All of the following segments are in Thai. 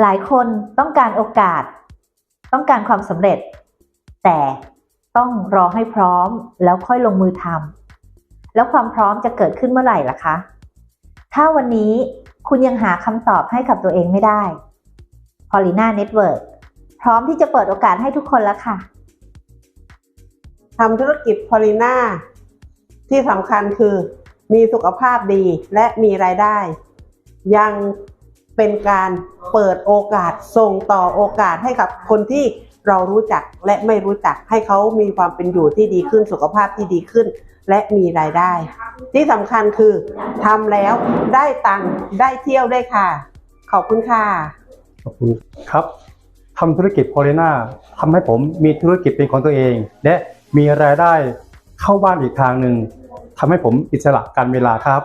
หลายคนต้องการโอกาส ต้องการความสำเร็จ แต่ต้องรอให้พร้อมแล้วค่อยลงมือทำแล้วความพร้อมจะเกิดขึ้นเมื่อไหร่ล่ะคะ ถ้าวันนี้คุณยังหาคำตอบให้กับตัวเองไม่ได้ Paulina Network พร้อมที่จะเปิดโอกาสให้ทุกคนแล้วค่ะทำธุรกิจพอลิน่าที่สำคัญคือมีสุขภาพดีและมีรายได้ ยัง เป็นการเปิดโอกาสส่งต่อโอกาสให้กับคนที่เรารู้จักและไม่รู้จักให้เขามีความเป็นอยู่ที่ดีขึ้นสุขภาพที่ดีขึ้น และมีรายได้ ที่สำคัญคือทำแล้วได้ตังค์ได้เที่ยวได้ค่ะ ขอบคุณค่ะ ขอบคุณครับทำธุรกิจโพลิน่าทำให้ผมมีธุรกิจเป็นของตัวเอง และมีรายได้เข้าบ้านอีกทางหนึ่งทำให้ผมอิสระการเวลาครับ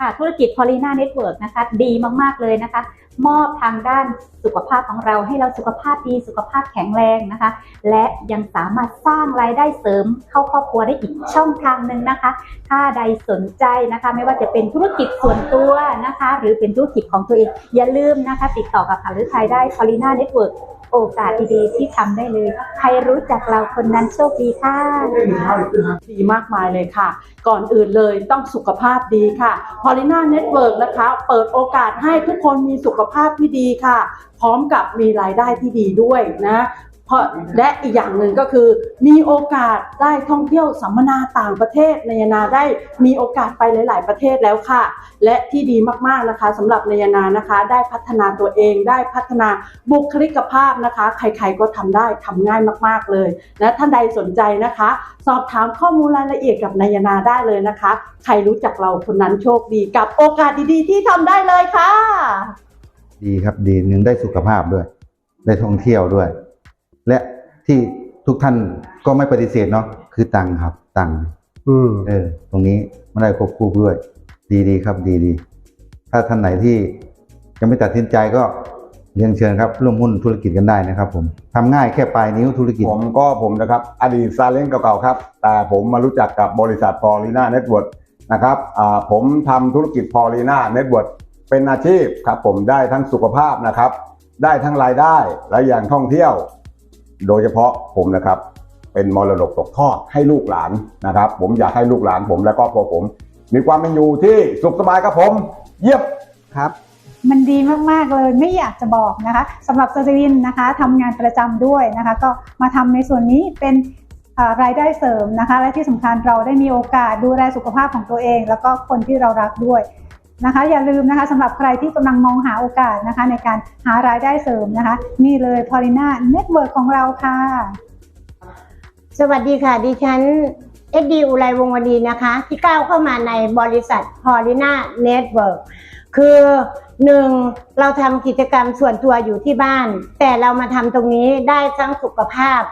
ค่ะธุรกิจ Paulina Network นะคะดีมากๆเลยนะคะ มอบทางด้านสุขภาพของเราให้เราสุขภาพดีสุขภาพแข็งแรงนะคะ และยังสามารถสร้างรายได้เสริมเข้าครอบครัวได้อีกช่องทางหนึ่งนะคะ ถ้าใดสนใจนะคะ ไม่ว่าจะเป็นธุรกิจส่วนตัวนะคะ หรือเป็นธุรกิจของตัวเองอย่าลืมนะคะ ติดต่อกับหรือไทยได้ Paulina Network โอกาสดีๆที่ทำได้เลย ใครรู้จักเราคนนั้นโชคดีค่ะดีมากมายเลยค่ะ ก่อนอื่นเลยต้องสุขภาพดีค่ะคอริน่าเน็ตเวิร์กนะคะ เปิดโอกาสให้ทุกคนมีสุขภาพที่ดีค่ะ พร้อมกับมีรายได้ที่ดีด้วยนะ เพราะและอีกอย่างหนึ่งก็คือ มีโอกาสได้ท่องเที่ยวสัมมนาต่างประเทศนายนาได้มีโอกาสไปหลาย ๆ ประเทศแล้วค่ะ และที่ดีมากๆนะคะสำหรับนายนานะคะ ได้พัฒนาตัวเองได้พัฒนาบุคลิกภาพนะคะ ใคร ๆ ก็ทำได้ทำง่ายมาก ๆ เลยนะท่านใดสนใจนะคะ สอบถามข้อมูลรายละเอียดกับนายนาได้เลยนะคะ ใครรู้จักเราคนนั้นโชคดีกับโอกาสดี ๆ ที่ทำได้เลยค่ะ ดีครับดีหนึ่งได้สุขภาพด้วย ได้ท่องเที่ยวด้วย และที่ทุกท่านก็ไม่ปฏิเสธเนาะคือตังค์ครับ ตังค์อืมเออ ตรงนี้ไม่ได้ควบคู่ด้วย ดีดีครับ ดีดีถ้าท่านไหนที่ยังไม่ตัดสินใจก็เรียนเชิญครับร่วมหุ้นธุรกิจกันได้นะครับ ผมทำง่ายแค่ปลายนิ้วธุรกิจ ผมก็ผมนะครับ อดีตซาเล้งเก่าๆครับ แต่ผมมารู้จักกับบริษัทพอลีนาเน็ตเวิร์นะครับอ่าผมทำธุรกิจพอลีนาเน็ตเวิร์เป็นอาชีพครับ ผมได้ทั้งสุขภาพนะครับ ได้ทั้งรายได้และอย่างท่องเที่ยว โดยเฉพาะผมนะครับ เป็นมรดกตกทอดให้ลูกหลานนะครับ ผมอยากให้ลูกหลานผมและก็พวกผม มีความเป็นอยู่ที่สุขสบายครับผม เยี่ยมครับ มันดีมาก ๆ เลยไม่อยากจะบอกนะคะสำหรับสจรินนะคะทำงานประจำด้วยนะคะ ก็มาทำในส่วนนี้เป็นเอ่อรายได้เสริมนะคะ และที่สำคัญเราได้มีโอกาสดูแลสุขภาพของตัวเอง แล้วก็คนที่เรารักด้วย นะคะ อย่าลืมนะคะสำหรับใครที่กำลังมองหาโอกาสนะคะ ในการหารายได้เสริมนะคะ นี่เลย Paulina Network ของเราค่ะ สวัสดีค่ะ ดิฉันเอ็ดดีอุไรวงวดีนะคะ ที่ก้าวเข้ามาในบริษัทพอลิน่าเน็ตเวิร์กคือหนึ่งเราทำกิจกรรมส่วนตัวอยู่ที่บ้าน แต่เรามาทำตรงนี้ได้ทั้งสุขภาพ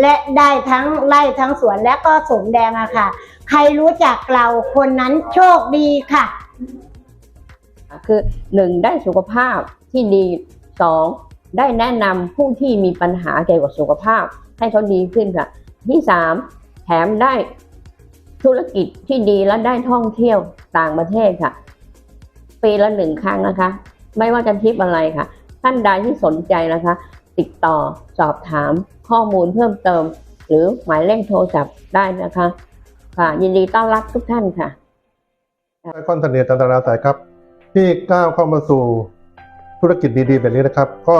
และได้ทั้งไร่ทั้งสวนและก็สมแดงอะค่ะ ใครรู้จักเราคนนั้นโชคดีค่ะ คือหนึ่งได้สุขภาพที่ดีสองได้แนะนำผู้ที่มีปัญหาเกี่ยวกับสุขภาพ ให้เขาดีขึ้นค่ะ ที่สามแถมได้ธุรกิจที่ดีและได้ท่องเที่ยวต่างประเทศค่ะ ปีละหนึ่งครั้งนะคะ ไม่ว่าจะทริปอะไรค่ะ ท่านใดที่สนใจนะคะ ติดต่อสอบถามข้อมูลเพิ่มเติม หรือหมายเลขโทรศัพท์ได้นะคะ ค่ะยินดีต้อนรับทุกท่านค่ะ คอนเทนเนตจันตราสายครับ ที่ก้าวเข้ามาสู่ธุรกิจดีๆ แบบนี้นะครับ ก็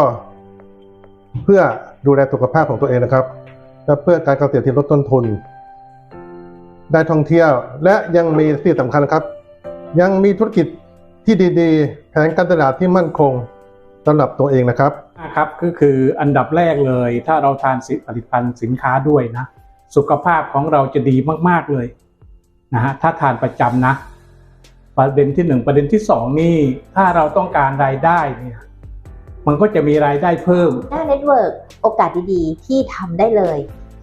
เพื่อดูแลสุขภาพของตัวเองนะครับ และเพื่อการเกษตรที่ลดต้นทุน ได้ท่องเที่ยวและยังมีที่สำคัญครับ ยังมีธุรกิจที่ดีๆ แผนการตลาดที่มั่นคงสำหรับตัวเองนะครับนะครับก็คืออันดับแรกเลย ถ้าเราทานสิผลิตภัณฑ์สินค้าด้วยนะ สุขภาพของเราจะดีมากๆเลยนะฮะถ้าทานประจำนะ ประเด็นที่หนึ่งประเด็นที่สองนี่ ถ้าเราต้องการรายได้เนี่ยมันก็จะมีรายได้เพิ่มหน้าเน็ตเวิร์กโอกาสดีๆ ที่ทำได้เลย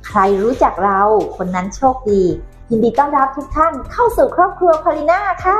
ใครรู้จักเราคนนั้นโชคดี ยินดีต้อนรับทุกท่านเข้าสู่ครอบครัวพอลิน่าค่ะ